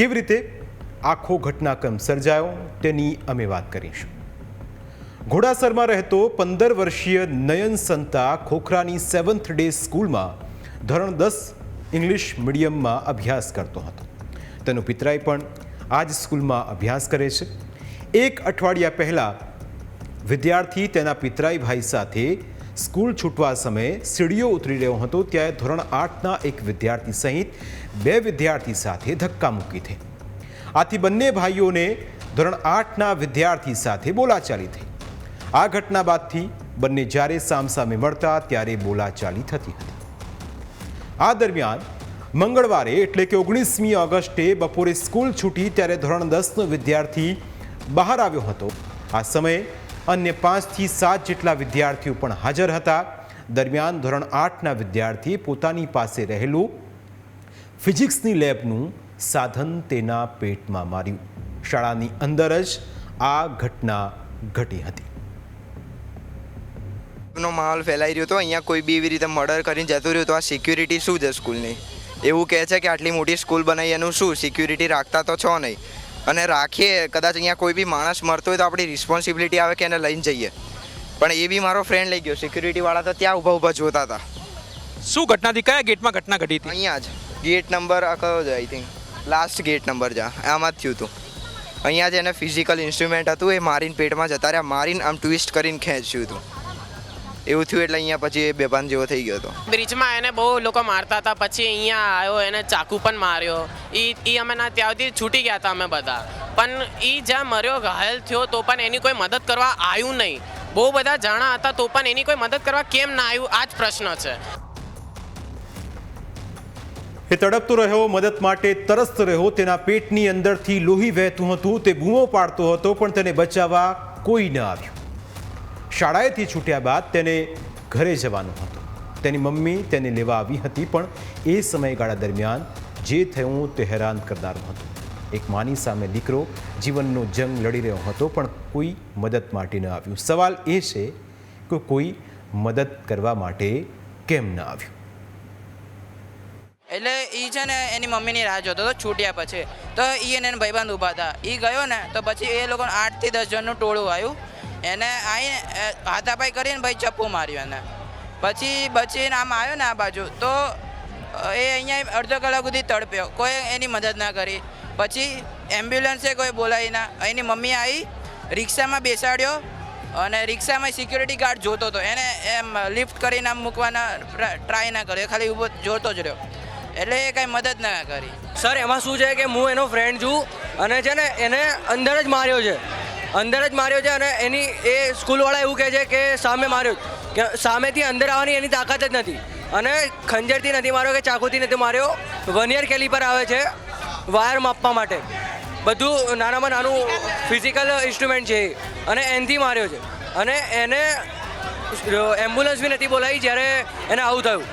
કેવી રીતે આખો ઘટનાક્રમ સર્જાયો તેની અમે વાત કરીશું. ઘોડાસરમાં રહેતો પંદર વર્ષીય નયન સંતા ખોખરાની સેવન્થ ડે સ્કૂલમાં ધોરણ દસ ઇંગ્લિશ મીડિયમમાં અભ્યાસ કરતો હતો. તેનો પિતરાઈ પણ આ જ સ્કૂલમાં અભ્યાસ કરે છે. એક અઠવાડિયા પહેલાં વિદ્યાર્થી તેના પિતરાઈ ભાઈ સાથે સ્કૂલ છૂટવા સમયે સીડીઓ ઉતરી રહ્યો હતો ત્યારે ધોરણ આઠના એક વિદ્યાર્થી સહિત બે વિદ્યાર્થી સાથે ધક્કા મૂકી થઈ આથી બંને ભાઈઓને ધોરણ આઠના વિદ્યાર્થી સાથે બોલાચાલી થઈ. આ ઘટના બાદથી બંને જ્યારે સામસામે મળતા ત્યારે બોલાચાલી થતી હતી. આ દરમિયાન મંગળવારે એટલે કે ઓગણીસમી ઓગસ્ટે બપોરે સ્કૂલ છૂટી ત્યારે ધોરણ દસનો વિદ્યાર્થી બહાર આવ્યો હતો. આ સમયે અન્ય પાંચથી સાત જેટલા વિદ્યાર્થીઓ પણ હાજર હતા. દરમિયાન ધોરણ આઠના વિદ્યાર્થી પોતાની પાસે રહેલું ફિઝિક્સની લેબનું સાધન તેના પેટમાં માર્યું. શાળાની અંદર જ આ ઘટના ઘટી હતી. નો માહોલ ફેલાઈ રહ્યો હતો અહીંયા કોઈ બી એવી રીતે મર્ડર કરીને જતું રહ્યું તો આ સિક્યુરિટી શું છે સ્કૂલની એવું કહે છે કે આટલી મોટી સ્કૂલ બનાવી એનું શું? સિક્યુરિટી રાખતા તો છો નહીં. અને રાખીએ કદાચ અહીંયા કોઈ બી માણસ મરતો હોય તો આપણી રિસ્પોન્સિબિલિટી આવે કે એને લઈને જઈએ. પણ એ બી મારો ફ્રેન્ડ લઈ ગયો સિક્યુરિટીવાળા તો ત્યાં ઊભા ઊભા જોતા હતા. શું ઘટના હતી કયા ગેટમાં ઘટના ઘટી હતી? અહીંયા જ. ગેટ નંબર કયો જ I think last gate number જા આમાં જ થયું હતું. અહીંયા જ એને ફિઝિકલ ઇન્સ્ટ્રુમેન્ટ હતું એ મારીને પેટમાં જતા રહ્યા. મારીને આમ ટ્વિસ્ટ કરીને ખેંચ્યું હતું. એવું થયું એટલે અહીંયા પછી એ બેભાન જેવો થઈ ગયો હતો. બ્રિજમાં એને બહુ લોકો મારતા હતા પછી અહીંયા આવ્યો એને ચાકુ પણ માર્યો. એ એ અમે ના ત્યાંથી છૂટી ગયા હતા અમે બધા. પણ એ જ્યાં મર્યો ઘાયલ થયો તો પણ એની કોઈ મદદ કરવા આવ્યું નહીં. બહુ બધા જાણા હતા તો પણ એની કોઈ મદદ કરવા કેમ ના આવ્યું આ જ પ્રશ્ન છે. એ તડપતો રહ્યો મદદ માટે તરસતો રહ્યો તેના પેટની અંદરથી લોહી વહેતું હતું તે બૂમો પાડતો હતો પણ તેને બચાવવા કોઈ ન આવ્યું. શાળાએથી છૂટ્યા બાદ તેને ઘરે જવાનું હતું. તેની મમ્મી તેને લેવા આવી હતી, પણ એ સમયગાળા દરમિયાન જે થયું તે હેરાન કરનારું હતું. એક માની સામે દીકરો જીવનનો જંગ લડી રહ્યો હતો, પણ કોઈ મદદ માટે ન આવ્યું. સવાલ એ છે કે કોઈ મદદ કરવા માટે કેમ ન આવ્યું? એટલે એ છે ને એની મમ્મીની રાહ જોતો હતો છૂટ્યા પછી. તો એ એને ભાઈબંધ ઊભા હતા. એ ગયો ને, તો પછી એ લોકોને આઠથી દસ જણનું ટોળું આવ્યું. એને આવીને હાથાપાઈ કરીને ભાઈ ચપ્પુ માર્યું એને. પછી બચીને આમ આવ્યો ને આ બાજુ, તો એ અહીંયા અડધો કલાક સુધી તડપ્યો. કોઈ એની મદદ ના કરી. પછી એમ્બ્યુલન્સે કોઈ બોલાવી ના. એની મમ્મી આવી રિક્ષામાં બેસાડ્યો અને રિક્ષામાં સિક્યુરિટી ગાર્ડ જોતો હતો. એને એમ લિફ્ટ કરીને આમ મૂકવાના ટ્રાય ના કર્યો. ખાલી ઊભો જોતો જ રહ્યો. એટલે એ કાંઈ મદદ ના કરી. સર, એમાં શું છે કે હું એનો ફ્રેન્ડ છું અને છે ને, એને અંદર જ માર્યો છે. અંદર જ માર્યો છે અને એની એ સ્કૂલવાળા એવું કહે છે કે સામે માર્યો કે સામેથી અંદર આવવાની એની તાકાત જ નથી. અને ખંજરથી નથી માર્યો કે ચાકુથી નથી માર્યો. વનિયર કેલિપર આવે છે વાયર માપવા માટે. બધું નાનામાં નાનું ફિઝિકલ ઇન્સ્ટ્રુમેન્ટ છે. અને એનથી માર્યો છે. અને એને એમ્બ્યુલન્સ બી નથી બોલાવી જ્યારે એને આવું થયું.